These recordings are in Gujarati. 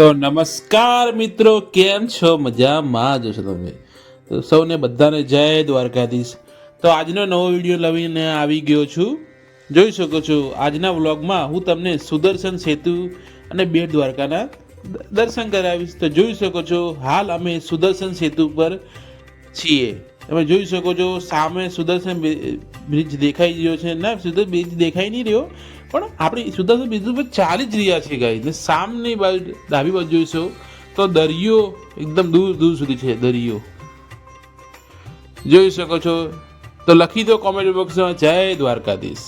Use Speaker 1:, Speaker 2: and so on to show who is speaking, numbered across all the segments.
Speaker 1: તો નમસ્કાર મિત્રો, કેમ છો? મજામાં જશો તમે? તો સૌને બધાને જય દ્વારકાધીશ. તો આજનો નવો વીડિયો લવીને આવી ગયો છું. જોઈ શકો છો, આજના વ્લોગમાં હું તમને સુદર્શન સેતુ અને બેટ દ્વારકાના દર્શન કરાવીશ. તો જોઈ શકો છો, હાલ અમે સુદર્શન સેતુ પર છીએ. તમે જોઈ શકો છો, સામે સુદર્શન બ્રિજ દેખાઈ રહ્યો છે. ના સુદર્શન બ્રિજ દેખાઈ નહીં રહ્યો. પણ આપણે સુધા બીજું ચાલી જ રહ્યા છીએ ગાય ને સામની બાજુ ડાબી બાજુ જોઈશો, તો દરિયો એકદમ દૂર દૂર સુધી છે, દરિયો. જોઈ શકો છો. તો લખી દો કોમેન્ટ બોક્સમાં જય દ્વારકાધીશ.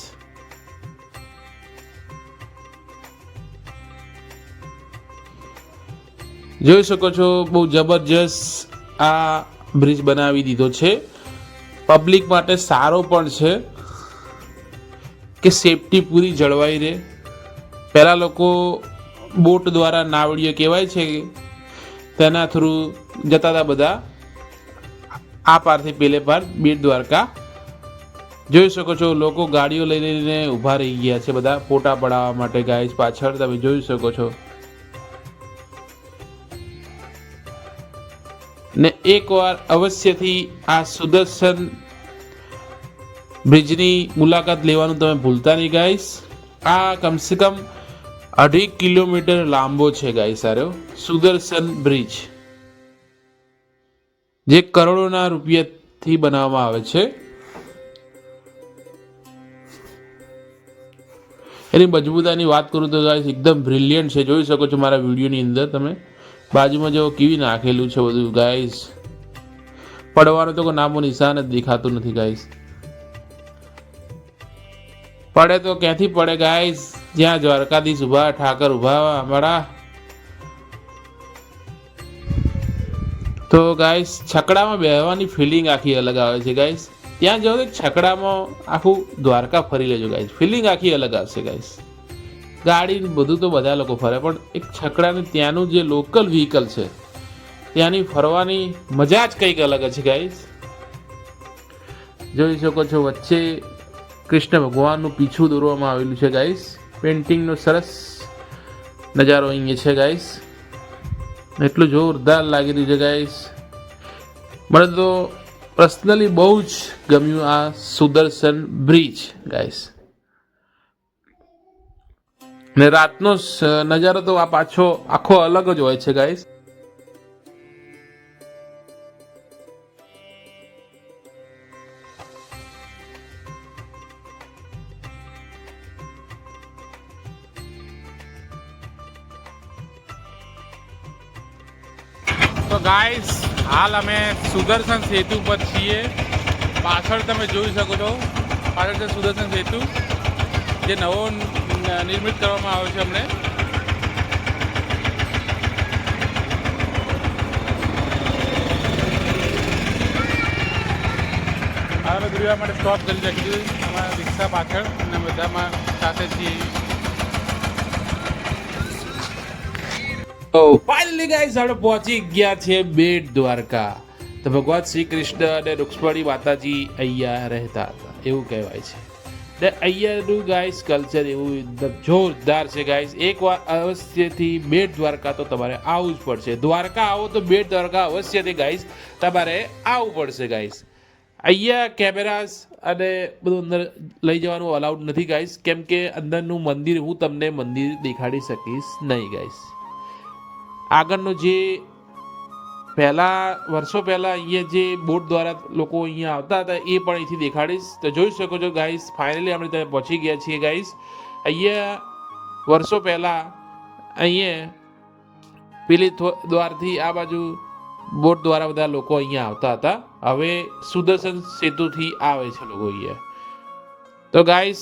Speaker 1: જોઈ શકો છો, બહુ જબરજસ્ત આ બ્રિજ બનાવી દીધો છે. પબ્લિક માટે સારો પણ છે. કે સેફટી પૂરી જળવાઈ રહે. પહેલાં લોકો બોટ દ્વારા નાવડીઓ કહેવાય છે તેના થ્રુ જતા હતા બધા આ પારથી પેલે પાર બેટ દ્વારકા. જોઈ શકો છો, લોકો ગાડીઓ લઈ લઈને ઊભા રહી ગયા છે, બધા ફોટા પડાવવા માટે ગાઈસ પાછળ તમે જોઈ શકો છો. ને એકવાર અવશ્યથી આ સુદર્શન બ્રિજની મુલાકાત લેવાનું તમે ભૂલતા નહીં ગાઈસ આ કમસે કમ અઢી કિલોમીટર લાંબો છે ગાઈસ આર્યો સુદર્શન બ્રિજ, જે કરોડોના રૂપિયાથી બનાવવામાં આવે છે. એની મજબૂતાની વાત કરું તો ગાઈસ એકદમ બ્રિલિયન્ટ છે. જોઈ શકો છો મારા વિડીયોની અંદર તમે. બાજુમાં જો કેવી નાખેલું છે બધું ગાઈસ પડવાનું તો કોઈ નામો નિશાન જ દેખાતું નથી ગાઈસ પડે તો ક્યાંથી પડે ગાઈસ જ્યાં દ્વારકાધીશ ઊભા ઠાકર ઊભા અમારા. તો ગાઈસ છકડામાં બેહવાની ફિલિંગ આખી અલગ આવે છે ગાઈસ ત્યાં જાઓ તો છકડામાં આખું દ્વારકા ફરી લેજો ગાઈસ ફિલિંગ આખી અલગ આવશે ગાઈસ ગાડી બધું તો બધા લોકો ફરે, પણ એક છકડાને ત્યાંનું જે લોકલ વ્હીકલ છે, ત્યાંની ફરવાની મજા જ કંઈક અલગ છે ગાઈસ જોઈ શકો છો, વચ્ચે કૃષ્ણ ભગવાનનું પીછું દોરવામાં આવેલું છે ગાઈસ પેઇન્ટિંગનો સરસ નજારો અહીંયા છે ગાઈસ એટલું જોરદાર લાગી રહ્યું છે ગાઈસ મને તો પર્સનલી બહુ જ ગમ્યું આ સુદર્શન બ્રિજ ગાઈસ ને રાતનો નજારો તો આ પાછો આખો અલગ જ હોય છે ગાઈસ ગાઈસ હાલ અમે સુદર્શન સેતુ પર છીએ. પાછળ તમે જોઈ શકો છો. પાછળ છે સુદર્શન સેતુ, જે નવો નિર્મિત કરવામાં આવ્યો છે અમને. હવે દુર્યા માટે સ્ટોપ કરી રાખી દીધું અમારા રિક્ષા પાછળ અને બધામાં સાથે છીએ. ફાઇનલી ગાઈઝ આપણે પહોંચી ગયા છે બેટ દ્વારકા. તો ભગવાન શ્રી કૃષ્ણ અને રુક્ષ્મણી માતાજી અહીંયા રહેતા હતા. એવું કહેવાય છે. ને અહીંયાનું ગાઈસ કલ્ચર એવું એકદમ જોરદાર છે ગાઈસ એકવાર અવશ્યથી બેટ દ્વારકા તો તમારે આવવું જ પડશે. દ્વારકા આવો તો બેટ દ્વારકા અવશ્યથી ગાઈસ તમારે આવવું પડશે ગાઈસ અહીંયા કેમેરાસ અને બધું અંદર લઈ જવાનું અલાઉડ નથી ગાઈસ કેમ કે અંદરનું મંદિર હું તમને મંદિર દેખાડી શકીશ નહીં ગાઈસ આગળનો જે પહેલા, વર્ષો પહેલા અહીંયા જે બોટ દ્વારા લોકો અહીંયા આવતા હતા, એ પણ અહીંથી દેખાડીશ. તો જોઈ શકો છો ગાઈસ ફાઇનલી આપણે ત્યાં પહોંચી ગયા છીએ ગાઈસ અહીંયા વર્ષો પહેલા અહીંયા પેલી દ્વારથી આ બાજુ બોટ દ્વારા બધા લોકો અહીંયા આવતા હતા. હવે સુદર્શન સેતુથી આવે છે લોકો અહીંયા. તો ગાઈસ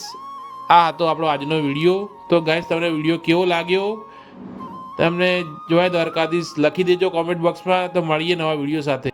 Speaker 1: આ હતો આપણો આજનો વીડિયો. તો ગાઈસ તમને વીડિયો કેવો લાગ્યો? તમને જોયા દ્વારકાધીશ લખી દેજો કોમેન્ટ બોક્સમાં તો મળીએ નવા વીડિયો સાથે.